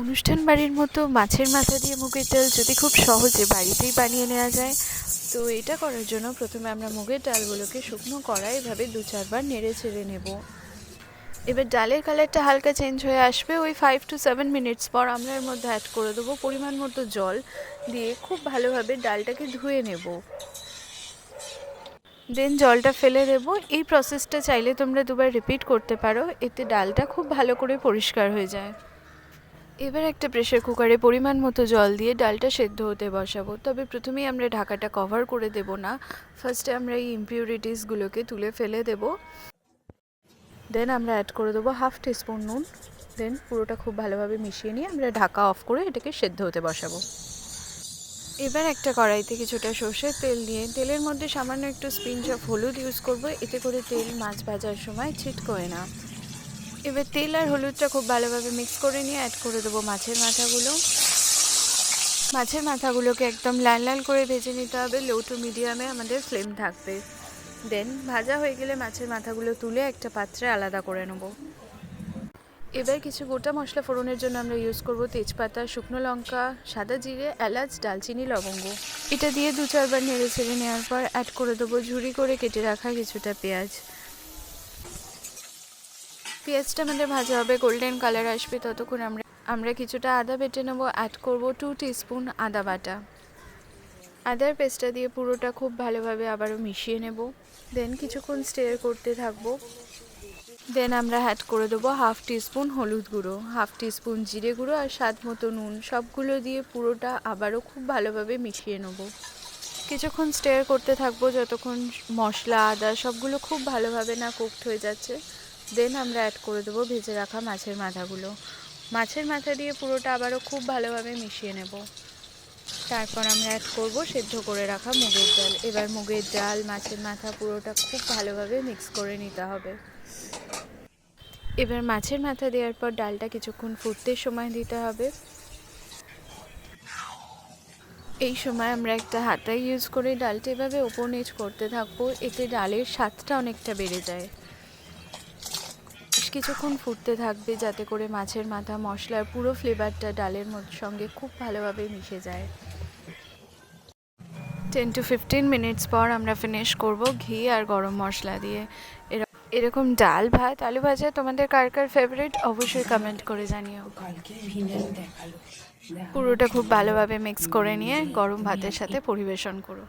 অনুষ্ঠান বাড়ির মতো মাছের মাথা দিয়ে মুগের ডাল যদি খুব সহজে বাড়িতেই বানিয়ে নেওয়া যায়, তো এটা করার জন্য প্রথমে আমরা মুগের ডালগুলোকে শুকনো কড়াই এভাবে দু চারবার নেড়ে চেড়ে নেব। এবার ডালের কালারটা হালকা চেঞ্জ হয়ে আসবে, ওই ফাইভ টু সেভেন মিনিটস পর আমরা এর মধ্যে অ্যাড করে দেবো পরিমাণ মতো জল দিয়ে খুব ভালোভাবে ডালটাকে ধুয়ে নেব। দেন জলটা ফেলে দেব। এই প্রসেসটা চাইলে তোমরা দুবার রিপিট করতে পারো, এতে ডালটা খুব ভালো করে পরিষ্কার হয়ে যায়। এবার একটা প্রেশার কুকারে পরিমাণ মতো জল দিয়ে ডালটা সেদ্ধ হতে বসাবো। তবে প্রথমেই আমরা ঢাকাটা কভার করে দেব না। ফার্স্টে আমরা এই ইমপিউরিটিসগুলোকে তুলে ফেলে দেব। দেন আমরা অ্যাড করে দেবো হাফ টিস্পুন নুন। দেন পুরোটা খুব ভালোভাবে মিশিয়ে নিয়ে আমরা ঢাকা অফ করে এটাকে সেদ্ধ হতে বসাবো। এবার একটা কড়াইতে কিছুটা সর্ষের তেল দিয়ে, তেলের মধ্যে সামান্য একটু স্পিঞ্চ অফ হলুদ ইউজ করব। এতে করে তেল মাছ ভাজার সময় ছিটকোয় না। এবার তেল আর হলুদটা খুব ভালোভাবে মিক্স করে নিয়ে অ্যাড করে দেবো মাছের মাথাগুলো। মাছের মাথাগুলোকে একদম লাল লাল করে ভেজে নিতে হবে লো টু মিডিয়ামে আমাদের ফ্লেম থাকবে। দেন ভাজা হয়ে গেলে মাছের মাথাগুলো তুলে একটা পাত্রে আলাদা করে নেব। এবার কিছু গোটা মশলা ফোড়নের জন্য আমরা ইউজ করব তেজপাতা, শুকনো লঙ্কা, সাদা জিরে, এলাচ ডালচিনি লবঙ্গ। এটা দিয়ে দু চারবার নেড়ে ছেড়ে নেওয়ার পর অ্যাড করে দেবো ঝুড়ি করে কেটে রাখা কিছুটা পেঁয়াজ। পেঁয়াজটা আমাদের ভাজা হবে গোল্ডেন কালার আসবে ততক্ষণ আমরা আমরা কিছুটা আদা বেটে নেব। অ্যাড করব টু টিস্পুন আদা বাটা। আদার পেস্টটা দিয়ে পুরোটা খুব ভালোভাবে আবারও মিশিয়ে নেব। দেন কিছুক্ষণ স্টেয়ার করতে থাকব। দেন আমরা অ্যাড করে দেবো হাফ টিস্পুন হলুদ গুঁড়ো হাফ টিস্পুন জিরে গুঁড়ো আর স্বাদ মতো নুন। সবগুলো দিয়ে পুরোটা আবারও খুব ভালোভাবে মিশিয়ে নেব। কিছুক্ষণ স্টেয়ার করতে থাকব যতক্ষণ মশলা, আদা সবগুলো খুব ভালোভাবে না কুকড হয়ে যাচ্ছে। দেন আমরা অ্যাড করে দেবো ভেজে রাখা মাছের মাথাগুলো। মাছের মাথা দিয়ে পুরোটা আবারও খুব ভালোভাবে মিশিয়ে নেব। তারপর আমরা অ্যাড করব সেদ্ধ করে রাখা মুগের ডাল। এবার মুগের ডাল, মাছের মাথা পুরোটা খুব ভালোভাবে মিক্স করে নিতে হবে। এবার মাছের মাথা দেওয়ার পর ডালটা কিছুক্ষণ ফুটতে সময় দিতে হবে। এই সময় আমরা একটা হাতা ইউজ করে ডালটা এভাবে ওপর নিচ করতে থাকব, এতে ডালের স্বাদটা অনেকটা বেড়ে যায়। কিছুক্ষণ ফুটতে থাকবে যাতে করে মাছের মাথা মশলার পুরো ফ্লেভারটা ডালের মধ্যে সঙ্গে খুব ভালোভাবে মিশে যায়। টেন টু ফিফটিন মিনিটস পর আমরা ফিনিশ করব ঘি আর গরম মশলা দিয়ে। এরকম এরকম ডাল ভাত আলু ভাজা তোমাদের কার কার ফেভারিট অবশ্যই কমেন্ট করে জানিও। পুরোটা খুব ভালোভাবে মিক্স করে নিয়ে গরম ভাতের সাথে পরিবেশন করো।